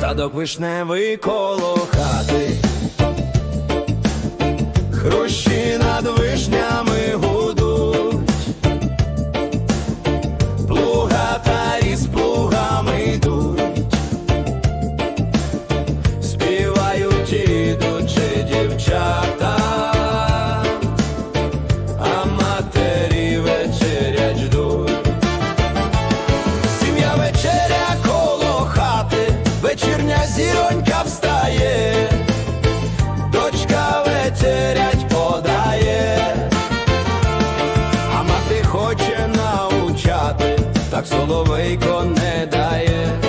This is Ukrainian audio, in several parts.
Садок вишневий коло хати, хрущі соловейко не дає.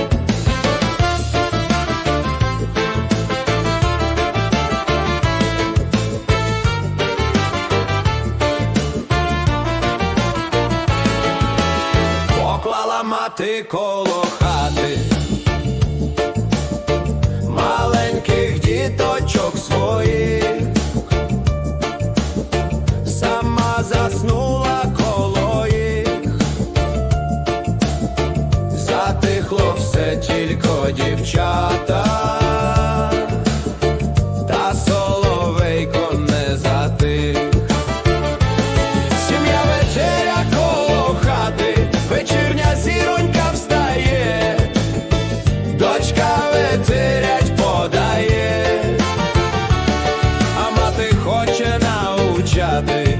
Поклала мати коло все тільки дівчата, та соловейко не затих. Сім'я вечеря коло хати, вечірня зіронька встає, дочка вечерять подає, а мати хоче научати,